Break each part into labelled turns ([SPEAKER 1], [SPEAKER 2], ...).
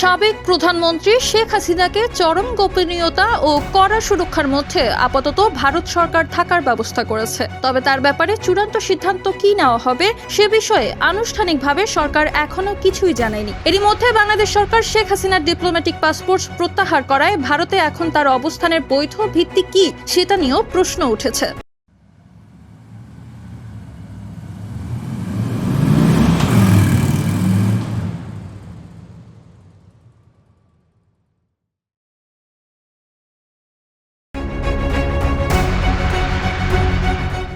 [SPEAKER 1] সাবেক প্রধানমন্ত্রী শেখ হাসিনাকে চরম গোপনীয়তা ও কড়া সুরক্ষার মধ্যে আপাতত ভারত সরকার থাকার ব্যবস্থা করেছে। তবে তার ব্যাপারে চূড়ান্ত সিদ্ধান্ত কি নেওয়া হবে সে বিষয়ে আনুষ্ঠানিকভাবে সরকার এখনও কিছুই জানায়নি। এরই মধ্যে বাংলাদেশ সরকার শেখ হাসিনার ডিপ্লোম্যাটিক পাসপোর্ট প্রত্যাহার করায় ভারতে এখন তার অবস্থানের বৈধ ভিত্তি কি সেটা নিয়েও প্রশ্ন উঠেছে।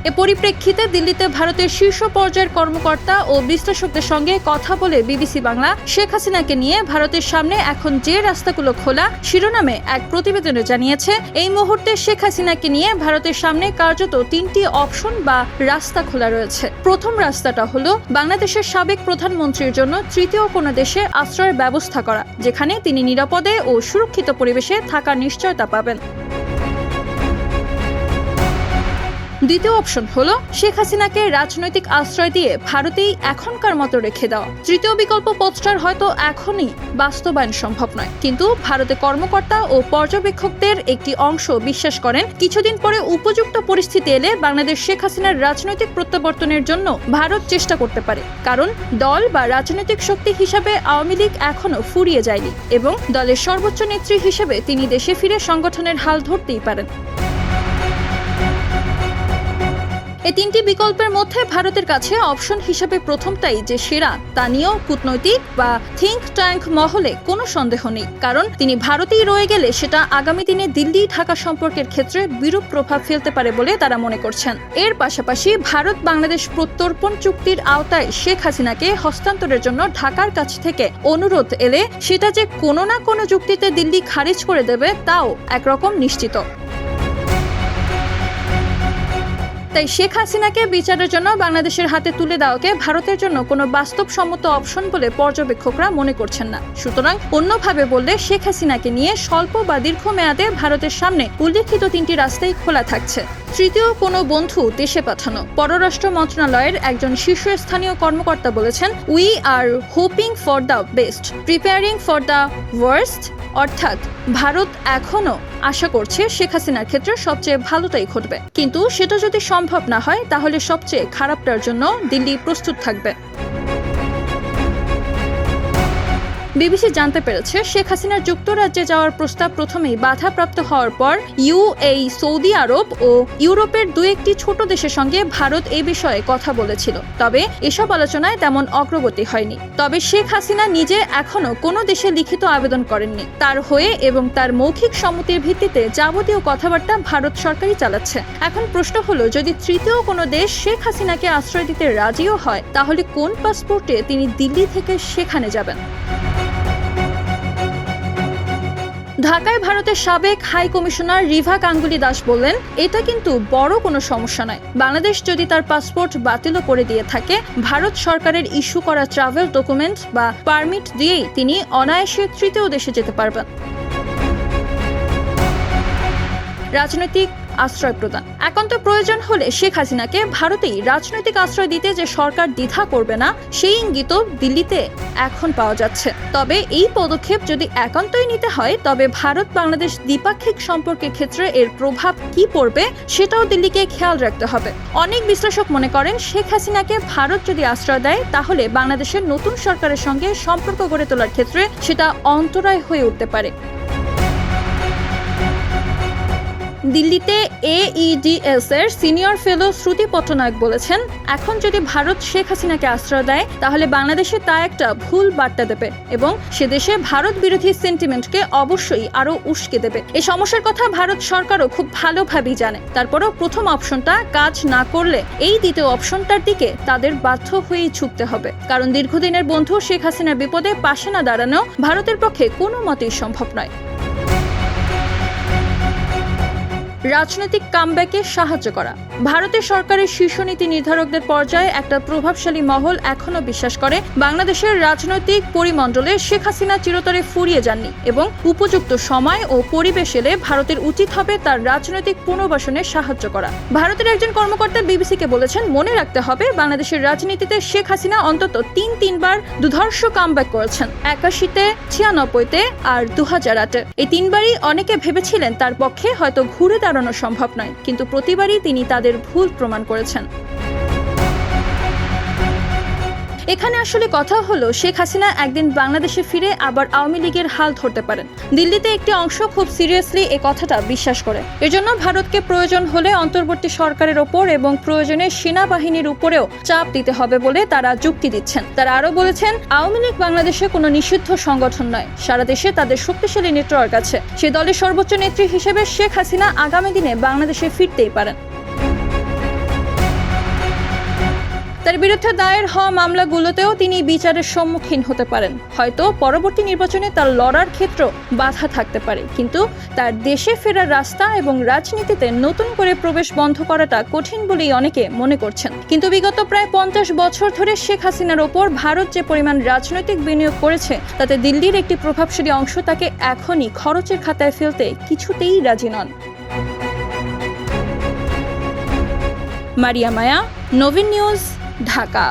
[SPEAKER 1] এ পরিপ্রেক্ষিতে দিল্লিতে ভারতের শীর্ষ পর্যায়ের কর্মকর্তা ও বিশ্লেষকদের সঙ্গে কথা বলে বিবিসি বাংলা শেখ হাসিনাকে নিয়ে ভারতের সামনে এখন যে রাস্তাগুলো খোলা শিরোনামে এক প্রতিবেদনে জানিয়েছে, এই মুহূর্তে শেখ হাসিনাকে নিয়ে ভারতের সামনে কার্যত তিনটি অপশন বা রাস্তা খোলা রয়েছে। প্রথম রাস্তাটা হলো বাংলাদেশের সাবেক প্রধানমন্ত্রীর জন্য তৃতীয় কোনো দেশে আশ্রয়ের ব্যবস্থা করা, যেখানে তিনি নিরাপদে ও সুরক্ষিত পরিবেশে থাকার নিশ্চয়তা পাবেন। দ্বিতীয় অপশন হলো শেখ হাসিনাকে রাজনৈতিক আশ্রয় দিয়ে ভারতেই এখনকার মতো রেখে দেওয়া। তৃতীয় বিকল্প পথটার হয়তো এখনই বাস্তবায়ন সম্ভব নয়। কিন্তু ভারতে কর্মকর্তা ও পর্যবেক্ষকদের একটি অংশ বিশ্বাস করেন, কিছুদিন পরে উপযুক্ত পরিস্থিতি এলে বাংলাদেশ শেখ হাসিনার রাজনৈতিক প্রত্যাবর্তনের জন্য ভারত চেষ্টা করতে পারে। কারণ দল বা রাজনৈতিক শক্তি হিসাবে আওয়ামী লীগ এখনও ফুরিয়ে যায়নি এবং দলের সর্বোচ্চ নেত্রী হিসেবে তিনি দেশে ফিরে সংগঠনের হাল ধরতেই পারেন। এই তিনটি বিকল্পের মধ্যে ভারতের কাছে অপশন হিসেবে প্রথমটাই যে সেরা, তা নিয়েও কূটনৈতিক বা থিঙ্ক ট্যাঙ্ক মহলে কোনো সন্দেহ নেই, কারণ তিনি ভারতেই রয়ে গেলে সেটা আগামী দিনে দিল্লি, ঢাকা সম্পর্কের ক্ষেত্রে বিরূপ প্রভাব ফেলতে পারে বলে তারা মনে করছেন। এর পাশাপাশি ভারত বাংলাদেশ প্রত্যর্পণ চুক্তির আওতায় শেখ হাসিনাকে হস্তান্তরের জন্য ঢাকার কাছ থেকে অনুরোধ এলে সেটা যে কোনো না কোনো যুক্তিতে দিল্লি খারিজ করে দেবে, তাও একরকম নিশ্চিত। তাই শেখ হাসিনাকে বিচারের জন্য বাংলাদেশের হাতে তুলে দেওয়াকে ভারতের জন্য কোনো বাস্তবসম্মত অপশন বলে পর্যবেক্ষকরা মনে করছেন না। সুতরাং অন্যভাবে বললে শেখ হাসিনাকে নিয়ে স্বল্প বা দীর্ঘ মেয়াদে ভারতের সামনে উল্লেখিত তিনটি রাস্তাই খোলা থাকছে। তৃতীয় কোনো বন্ধু দেশে পাঠানো। পররাষ্ট্র মন্ত্রণালয়ের একজন শীর্ষস্থানীয় কর্মকর্তা বলেছেন we are hoping for the best preparing for the worst অর্থাৎ, ভারত এখনও আশা করছে শেখ হাসিনার ক্ষেত্রে সবচেয়ে ভালোটাই ঘটবে। কিন্তু সেটা যদি সম্ভব না হয় তাহলে সবচেয়ে খারাপটার জন্য দিল্লি প্রস্তুত থাকবে। বিবিসি জানতে পেরেছে, শেখ হাসিনার যুক্তরাজ্যে যাওয়ার প্রস্তাব প্রথমেই বাধাপ্রাপ্ত হওয়ার পর ইউএই সৌদি আরব ও ইউরোপের দু একটি ছোট দেশের সঙ্গে ভারত এই বিষয়ে কথা বলেছিল। তবে এসব আলোচনায় তেমন অগ্রগতি হয়নি। তবে শেখ হাসিনা নিজে এখনও কোনো দেশে লিখিত আবেদন করেননি। তার হয়ে এবং তার মৌখিক সম্মতির ভিত্তিতে যাবতীয় কথাবার্তা ভারত সরকারই চালাচ্ছে। এখন প্রশ্ন হলো, যদি তৃতীয় কোনো দেশ শেখ হাসিনাকে আশ্রয় দিতে রাজিও হয়, তাহলে কোন পাসপোর্টে তিনি দিল্লি থেকে সেখানে যাবেন? ঢাকায় ভারতের সাবেক হাই কমিশনার রিভা কাঙ্গুলি দাস বললেন, এটা কিন্তু বড় কোনো সমস্যা নয়। বাংলাদেশ যদি তার পাসপোর্ট বাতিলও করে দিয়ে থাকে, ভারত সরকারের ইস্যু করা ট্রাভেল ডকুমেন্ট বা পারমিট দিয়েই তিনি অনায়াসে তৃতীয় দেশে যেতে পারবেন। রাজনৈতিক আশ্রয় প্রদান একান্ত প্রয়োজন হলে শেখ হাসিনাকে ভারতেই রাজনৈতিক আশ্রয় দিতে যে সরকার দ্বিধা করবে না, সেই ইঙ্গিত দিল্লিতে এখন পাওয়া যাচ্ছে। তবে এই পদক্ষেপ যদি একান্তই নিতে হয়, তবে ভারত বাংলাদেশ দ্বিপাক্ষিক সম্পর্কের ক্ষেত্রে এর প্রভাব কি পড়বে, সেটাও দিল্লিকে খেয়াল রাখতে হবে। অনেক বিশ্লেষক মনে করেন, শেখ হাসিনাকে ভারত যদি আশ্রয় দেয়, তাহলে বাংলাদেশের নতুন সরকারের সঙ্গে সম্পর্ক গড়ে তোলার ক্ষেত্রে সেটা অন্তরায় হয়ে উঠতে পারে। দিল্লিতে এইডিএস এর সিনিয়র ফেলো শ্রুতি পট্টনায়ক বলেছেন, এখন যদি ভারত শেখ হাসিনাকে আশ্রয় দেয়, তাহলে বাংলাদেশে তা একটা ভুল বার্তা দেবে এবং সে দেশে ভারত বিরোধী সেন্টিমেন্টকে অবশ্যই আরও উস্কে দেবে। এই সমস্যার কথা ভারত সরকারও খুব ভালোভাবেই জানে। তারপরও প্রথম অপশনটা কাজ না করলে এই দ্বিতীয় অপশনটার দিকে তাদের বাধ্য হয়েই ছুটতে হবে। কারণ দীর্ঘদিনের বন্ধু শেখ হাসিনার বিপদে পাশে না দাঁড়ানো ভারতের পক্ষে কোনো মতেই সম্ভব নয়। রাজনৈতিক কামব্যাকে সাহায্য করা। ভারতের সরকারের শীর্ষ নীতি নির্ধারকদের পর্যায়ে একটা প্রভাবশালী মহল এখনও বিশ্বাস করে, বাংলাদেশের রাজনৈতিক পরিমণ্ডলে শেখ হাসিনা চিরতরে ফুরিয়ে যাননি এবং উপযুক্ত সময় ও পরিবেশ এলে ভারতের উচিত হবে তার রাজনৈতিক পুনর্বাসনে সাহায্য করা। ভারতের একজন কর্মকর্তা বিবিসিকে বলেছেন, মনে রাখতে হবে, বাংলাদেশের রাজনীতিতে শেখ হাসিনা অন্তত তিন, তিনবার দুধর্ষ কামব্যাক করেছেন। একাশিতে, ছিয়ানব্বইতে আর দু হাজার আটে। এই তিনবারই অনেকে ভেবেছিলেন তার পক্ষে হয়তো ঘুরে দাঁড়ানো সম্ভব নয় কিন্তু প্রতিবারই তিনি তাদের ভুল প্রমাণ করেছেন। এখানে আসলে কথা হলো, শেখ হাসিনা একদিন বাংলাদেশে ফিরে আবার আওয়ামী লীগের হাল ধরতে পারেন। দিল্লিতে একটি অংশ খুব সিরিয়াসলি এ কথাটা বিশ্বাস করে। এজন্য ভারতকে প্রয়োজন হলে অন্তর্বর্তী সরকারের ওপর এবং প্রয়োজনে সেনাবাহিনীর উপরেও চাপ দিতে হবে বলে তারা যুক্তি দিচ্ছেন। তারা আরও বলেছেন, আওয়ামী লীগ বাংলাদেশে কোনো নিষিদ্ধ সংগঠন নয়। সারা দেশে তাদের শক্তিশালী নেটওয়ার্ক আছে। সে দলের সর্বোচ্চ নেত্রী হিসেবে শেখ হাসিনা আগামী দিনে বাংলাদেশে ফিরতেই পারেন। তার বিরুদ্ধে দায়ের হওয়া মামলাগুলোতেও তিনি বিচারের সম্মুখীন হতে পারেন। হয়তো পরবর্তী নির্বাচনে তার লড়ার ক্ষেত্র বাধা থাকতে পারে। কিন্তু তার দেশে ফেরার রাস্তা এবং রাজনীতিতে নতুন করে প্রবেশ বন্ধ করাটা কঠিন বলেই অনেকে মনে করছেন। কিন্তু বিগত প্রায় পঞ্চাশ বছর ধরে শেখ হাসিনার ওপর ভারত যে পরিমাণ রাজনৈতিক বিনিয়োগ করেছে, তাতে দিল্লির একটি প্রভাবশালী অংশ তাকে এখনই খরচের খাতায় ফেলতে কিছুতেই রাজি নন। মারিয়া মায়া, নবীন নিউজ ঢাকা